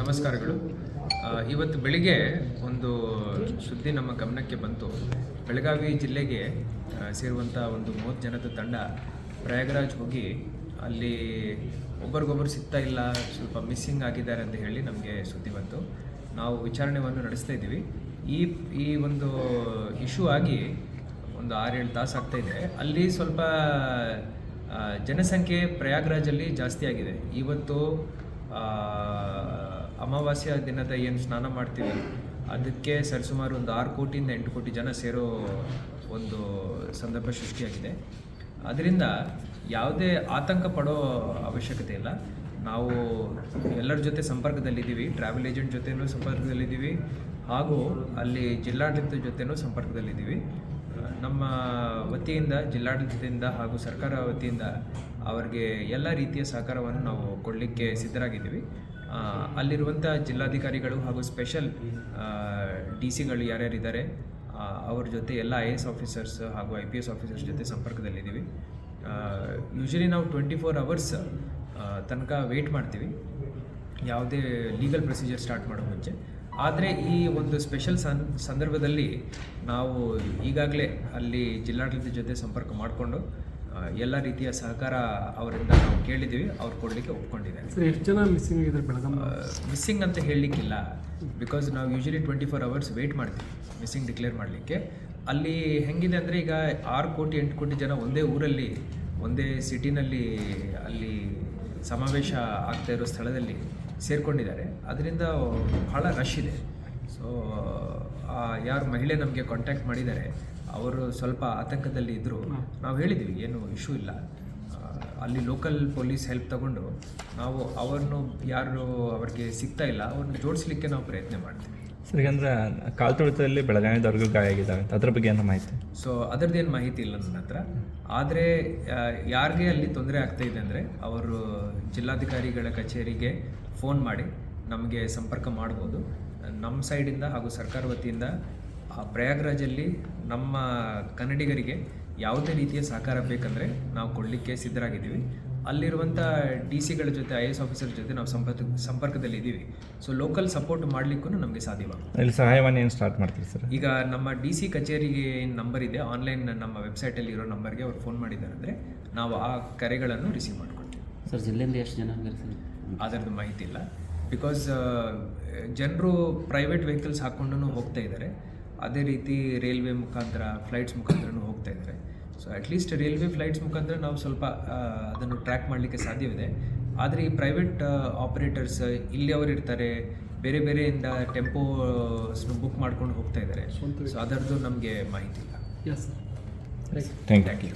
ನಮಸ್ಕಾರಗಳು. ಇವತ್ತು ಬೆಳಿಗ್ಗೆ ಒಂದು ಸುದ್ದಿ ನಮ್ಮ ಗಮನಕ್ಕೆ ಬಂತು. ಬೆಳಗಾವಿ ಜಿಲ್ಲೆಗೆ ಸೇರುವಂಥ ಒಂದು ಮೂವತ್ತು ಜನದ ತಂಡ ಪ್ರಯಾಗರಾಜ್ ಹೋಗಿ ಅಲ್ಲಿ ಒಬ್ಬರಿಗೊಬ್ಬರು ಸಿಗ್ತಾ ಇಲ್ಲ, ಸ್ವಲ್ಪ ಮಿಸ್ಸಿಂಗ್ ಆಗಿದ್ದಾರೆ ಅಂತ ಹೇಳಿ ನಮಗೆ ಸುದ್ದಿ ಬಂತು. ನಾವು ವಿಚಾರಣೆಯನ್ನು ನಡೆಸ್ತಾ ಇದ್ದೀವಿ. ಈ ಈ ಒಂದು ಇಶ್ಯೂ ಆಗಿ ಒಂದು ಆರೇಳು ತಾಸು ಆಗ್ತಾ ಇದೆ ಅಲ್ಲಿ ಸ್ವಲ್ಪ ಜನಸಂಖ್ಯೆ ಪ್ರಯಾಗ್ರಾಜಲ್ಲಿ ಜಾಸ್ತಿ ಆಗಿದೆ. ಇವತ್ತು ಅಮಾವಾಸ್ಯ ದಿನದ ಏನು ಸ್ನಾನ ಮಾಡ್ತೀವಿ, ಅದಕ್ಕೆ ಸರಿಸುಮಾರು ಒಂದು ಆರು ಕೋಟಿಯಿಂದ ಎಂಟು ಕೋಟಿ ಜನ ಸೇರೋ ಒಂದು ಸಂದರ್ಭ ಸೃಷ್ಟಿಯಾಗಿದೆ. ಅದರಿಂದ ಯಾವುದೇ ಆತಂಕ ಪಡೋ ಅವಶ್ಯಕತೆ ಇಲ್ಲ. ನಾವು ಎಲ್ಲರ ಜೊತೆ ಸಂಪರ್ಕದಲ್ಲಿದ್ದೀವಿ ಟ್ರಾವೆಲ್ ಏಜೆಂಟ್ ಜೊತೆನೂ ಸಂಪರ್ಕದಲ್ಲಿದ್ದೀವಿ, ಹಾಗೂ ಅಲ್ಲಿ ಜಿಲ್ಲಾಡಳಿತದ ಜೊತೆನೂ ಸಂಪರ್ಕದಲ್ಲಿದ್ದೀವಿ. ನಮ್ಮ ವತಿಯಿಂದ, ಜಿಲ್ಲಾಡಳಿತದಿಂದ ಹಾಗೂ ಸರ್ಕಾರ ವತಿಯಿಂದ ಅವರಿಗೆ ಎಲ್ಲ ರೀತಿಯ ಸಹಕಾರವನ್ನು ನಾವು ಕೊಡಲಿಕ್ಕೆ ಸಿದ್ಧರಾಗಿದ್ದೀವಿ. ಅಲ್ಲಿರುವಂಥ ಜಿಲ್ಲಾಧಿಕಾರಿಗಳು ಹಾಗೂ ಸ್ಪೆಷಲ್ ಡಿ ಸಿಗಳು ಯಾರ್ಯಾರಿದ್ದಾರೆ ಅವ್ರ ಜೊತೆ ಎಲ್ಲ ಐ ಎಸ್ ಆಫೀಸರ್ಸ್ ಹಾಗೂ ಐ ಪಿ ಎಸ್ ಆಫೀಸರ್ಸ್ ಜೊತೆ ಸಂಪರ್ಕದಲ್ಲಿದ್ದೀವಿ. ಯೂಶಲಿ ನಾವು ಟ್ವೆಂಟಿ ಫೋರ್ ಅವರ್ಸ್ ತನಕ ವೆಯ್ಟ್ ಮಾಡ್ತೀವಿ. ಯಾವುದೇ ಲೀಗಲ್ ಪ್ರೊಸೀಜರ್ ಸ್ಟಾರ್ಟ್ ಮಾಡೋ ಮುಂಚೆ. ಆದರೆ ಈ ಒಂದು ಸ್ಪೆಷಲ್ ಸನ್ ಸಂದರ್ಭದಲ್ಲಿ ನಾವು ಈಗಾಗಲೇ ಅಲ್ಲಿ ಜಿಲ್ಲಾಡಳಿತದ ಜೊತೆ ಸಂಪರ್ಕ ಮಾಡಿಕೊಂಡು ಎಲ್ಲ ರೀತಿಯ ಸಹಕಾರ ಅವರಿಂದ ನಾವು ಕೇಳಿದ್ದೀವಿ ಅವ್ರು ಕೊಡಲಿಕ್ಕೆ ಒಪ್ಕೊಂಡಿದ್ದಾರೆ. ಸರ್ ಎಷ್ಟು ಜನ ಮಿಸ್ಸಿಂಗ್ ಆಗಿದ್ದಾರೆ ಬೆಳಗಾವಿ ಮಿಸ್ಸಿಂಗ್ ಅಂತ ಹೇಳಲಿಕ್ಕಿಲ್ಲ. ಬಿಕಾಸ್ ನಾವು usually twenty four hours wait ಮಾಡ್ತೀವಿ ಮಿಸ್ಸಿಂಗ್ ಡಿಕ್ಲೇರ್ ಮಾಡಲಿಕ್ಕೆ. ಅಲ್ಲಿ ಹೆಂಗಿದೆ ಅಂದರೆ ಈಗ ಆರು ಕೋಟಿ ಎಂಟು ಕೋಟಿ ಜನ ಒಂದೇ ಊರಲ್ಲಿ ಒಂದೇ ಸಿಟಿನಲ್ಲಿ ಅಲ್ಲಿ ಸಮಾವೇಶ ಆಗ್ತಾ ಇರೋ ಸ್ಥಳದಲ್ಲಿ ಸೇರ್ಕೊಂಡಿದ್ದಾರೆ. ಅದರಿಂದ ಬಹಳ ರಶ್ ಇದೆ. ಸೊ ಯಾರು ಮಹಿಳೆ ನಮಗೆ ಕಾಂಟ್ಯಾಕ್ಟ್ ಮಾಡಿದ್ದಾರೆ ಅವರು ಸ್ವಲ್ಪ ಆತಂಕದಲ್ಲಿ ಇದ್ದರು ನಾವು ಹೇಳಿದ್ವಿ ಏನು ಇಶ್ಯೂ ಇಲ್ಲ. ಅಲ್ಲಿ ಲೋಕಲ್ ಪೊಲೀಸ್ ಹೆಲ್ಪ್ ತಗೊಂಡು ನಾವು ಅವರನ್ನು ಯಾರು ಅವ್ರಿಗೆ ಸಿಗ್ತಾ ಇಲ್ಲ ಅವ್ರನ್ನ ಜೋಡಿಸ್ಲಿಕ್ಕೆ ನಾವು ಪ್ರಯತ್ನ ಮಾಡ್ತೀವಿ. ಸರ್ ಈಗಂದ್ರೆ ಕಾಲ್ ತುಳಿತದಲ್ಲಿ ಬೆಳಗಾವಿದವ್ರಿಗೂ ಗಾಯ ಆಗಿದ್ದಾವೆ ಅದ್ರ ಬಗ್ಗೆ ಏನು ಮಾಹಿತಿ? ಸೊ ಅದರದ್ದೇನು ಮಾಹಿತಿ ಇಲ್ಲ ನನ್ನ ಹತ್ರ. ಆದರೆ ಯಾರಿಗೆ ಅಲ್ಲಿ ತೊಂದರೆ ಆಗ್ತಾ ಇದೆ ಅಂದರೆ, ಅವರು ಜಿಲ್ಲಾಧಿಕಾರಿಗಳ ಕಚೇರಿಗೆ ಫೋನ್ ಮಾಡಿ ನಮಗೆ ಸಂಪರ್ಕ ಮಾಡ್ಬೋದು. ನಮ್ಮ ಸೈಡಿಂದ ಹಾಗೂ ಸರ್ಕಾರ ವತಿಯಿಂದ ಪ್ರಯಾಗ್ರಾಜಲ್ಲಿ ನಮ್ಮ ಕನ್ನಡಿಗರಿಗೆ ಯಾವುದೇ ರೀತಿಯ ಸಹಕಾರ ಬೇಕಂದರೆ ನಾವು ಕೊಡಲಿಕ್ಕೆ ಸಿದ್ಧರಾಗಿದ್ದೀವಿ. ಅಲ್ಲಿರುವಂಥ ಡಿ ಸಿಗಳ ಜೊತೆ ಐ ಎಸ್ ಆಫೀಸರ್ ಜೊತೆ ನಾವು ಸಂಪರ್ಕ ಸಂಪರ್ಕದಲ್ಲಿ ಇದ್ದೀವಿ. ಸೊ ಲೋಕಲ್ ಸಪೋರ್ಟ್ ಮಾಡಲಿಕ್ಕೂ ನಮಗೆ ಸಾಧ್ಯವಾಗುತ್ತೆ. ಇಲ್ಲಿ ಸಹಾಯವಾಣಿ ಏನು ಸ್ಟಾರ್ಟ್ ಮಾಡ್ತೀರಿ ಸರ್ ಈಗ ನಮ್ಮ ಡಿ ಸಿ ಕಚೇರಿಗೆ ಏನು ನಂಬರ್ ಇದೆ. ಆನ್ಲೈನ್ ನಮ್ಮ ವೆಬ್ಸೈಟಲ್ಲಿ ಇರೋ ನಂಬರ್ಗೆ ಅವ್ರು ಫೋನ್ ಮಾಡಿದ್ದಾರೆ ಅಂದರೆ ನಾವು ಆ ಕರೆಗಳನ್ನು ರಿಸೀವ್ ಮಾಡ್ಕೊಳ್ತೀವಿ ಸರ್ ಜಿಲ್ಲೆಯಿಂದ ಎಷ್ಟು ಜನ ಸರ್ ಅದರದ್ದು ಮಾಹಿತಿ ಇಲ್ಲ. ಬಿಕಾಸ್ ಜನರು ಪ್ರೈವೇಟ್ ವೆಹಿಕಲ್ಸ್ ಹಾಕ್ಕೊಂಡು ಹೋಗ್ತಾ ಇದ್ದಾರೆ. ಅದೇ ರೀತಿ ರೈಲ್ವೆ ಮುಖಾಂತರ ಫ್ಲೈಟ್ಸ್ ಮುಖಾಂತರನೂ ಹೋಗ್ತಾ ಇದ್ದಾರೆ. ಸೊ ಅಟ್ಲೀಸ್ಟ್ ರೈಲ್ವೆ ಫ್ಲೈಟ್ಸ್ ಮುಖಾಂತರ ನಾವು ಸ್ವಲ್ಪ ಅದನ್ನು ಟ್ರ್ಯಾಕ್ ಮಾಡಲಿಕ್ಕೆ ಸಾಧ್ಯವಿದೆ. ಆದರೆ ಈ ಪ್ರೈವೇಟ್ ಆಪರೇಟರ್ಸ್ ಇಲ್ಲಿ ಅವರು ಇರ್ತಾರೆ ಬೇರೆ ಬೇರೆಯಿಂದ ಟೆಂಪೋಸ್ನು ಬುಕ್ ಮಾಡ್ಕೊಂಡು ಹೋಗ್ತಾ ಇದ್ದಾರೆ. ಸೊ ಅದರದ್ದು ನಮಗೆ ಮಾಹಿತಿ ಇಲ್ಲ. Thank you